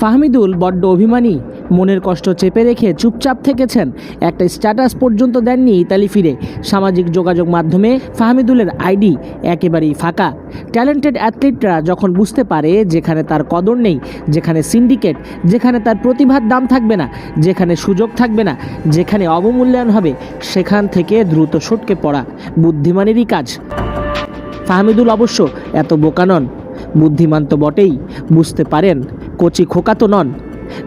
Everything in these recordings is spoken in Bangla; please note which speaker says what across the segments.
Speaker 1: ফাহমিদুল বড্ড অভিমানী। মনের কষ্ট চেপে রেখে চুপচাপ থেকেছেন। একটা স্ট্যাটাস পর্যন্ত দেননি ইতালি ফিরে। সামাজিক যোগাযোগ মাধ্যমে ফাহমিদুলের আইডি একেবারেই ফাঁকা। ট্যালেন্টেড অ্যাথলিটরা যখন বুঝতে পারে যেখানে তার কদর নেই, যেখানে সিন্ডিকেট, যেখানে তার প্রতিভার দাম থাকবে না, যেখানে সুযোগ থাকবে না, যেখানে অবমূল্যায়ন হবে, সেখান থেকে দ্রুত সটকে পড়া বুদ্ধিমানেরই কাজ। ফাহমিদুল অবশ্য এত বোকা নন। বুদ্ধিমান তো বটেই, বুঝতে পারেন, কোচি খোকা তো নন।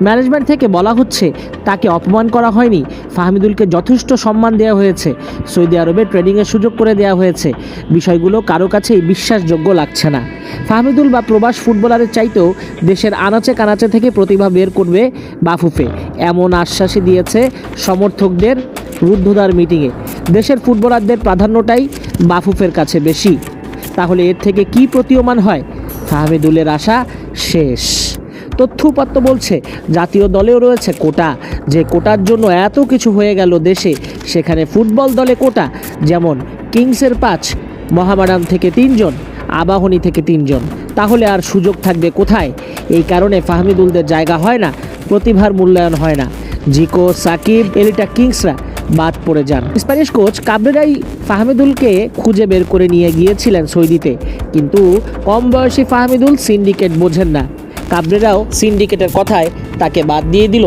Speaker 1: ম্যানেজমেন্ট থেকে বলা হচ্ছে, তাকে অপমান করা হয়নি। ফাহমিদুলকে যথেষ্ট সম্মান দেওয়া হয়েছে। সৌদি আরবে ট্রেডিংয়ের সুযোগ করে দেওয়া হয়েছে। বিষয়গুলো কারও কাছেই বিশ্বাসযোগ্য লাগছে না। ফাহমিদুল বা প্রবাস ফুটবলারের চাইতেও দেশের আনাচে কানাচে থেকে প্রতিভা বের করবে বাফুফে। এমন আশ্বাসই দিয়েছে সমর্থকদের রুদ্ধদ্বার মিটিংয়ে। দেশের ফুটবলারদের প্রাধান্যটাই বাফুফের কাছে বেশি। তাহলে এর থেকে কি প্রতীয়মান হয়? ফাহমিদুলের আশা শেষ। তথ্যপাত্র বলছে, জাতীয় দলেও রয়েছে কোটা। যে কোটার জন্য এত কিছু হয়ে গেল দেশে, সেখানে ফুটবল দলে কোটা, যেমন কিংসের পাঁচ মহামাডান থেকে তিনজন, আবাহনী থেকে তিনজন। তাহলে আর সুযোগ থাকবে কোথায়? এই কারণে ফাহমিদুলদের জায়গা হয় না, প্রতিভার মূল্যায়ন হয় না। জিকো, সাকিব, এলিটা কিংসরা বাদ পড়ে যান। স্প্যানিশ কোচ কাবরেরাই ফাহমিদুলকে খুঁজে বের করে নিয়ে গিয়েছিলেন সৌদিতে কিন্তু কম বয়সী ফাহমিদুল সিন্ডিকেট বোঝেন না। কাবরেরাও সিন্ডিকেটের কথায় তাকে বাদ দিয়ে দিল।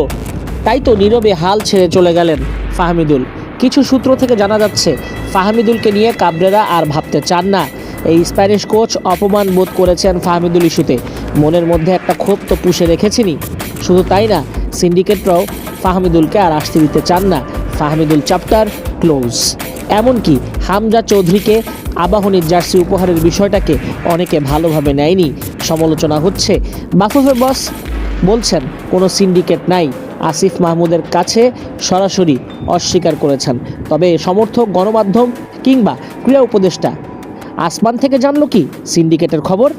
Speaker 1: তাই তো নীরবে হাল ছেড়ে চলে গেলেন ফাহমিদুল। কিছু সূত্র থেকে জানা যাচ্ছে, ফাহমিদুলকে নিয়ে কাবরেরা আর ভাবতে চান না। এই স্প্যানিশ কোচ অপমান বোধ করেছেন ফাহমিদুল ইস্যুতে। মনের মধ্যে একটা ক্ষোভ তো পুষে রেখেছেনই শুধু তাই না, সিন্ডিকেটরাও ফাহমিদুলকে আর আসতে দিতে চান না। Fahmidul chapter close. এমনকি হামজা চৌধুরীকে আবাহনীর জার্সি উপহারের বিষয়টাকে অনেকে ভালোভাবে নেয়নি। সমালোচনা হচ্ছে বাফুফের বস বলছেন, কোনো সিন্ডিকেট নাই। আসিফ মাহমুদের কাছে সরাসরি অস্বীকার করেছেন। তবে সমর্থক, গণমাধ্যম কিংবা ক্রীড়া উপদেষ্টা, আসমান থেকে জানলো কি সিন্ডিকেটের খবর?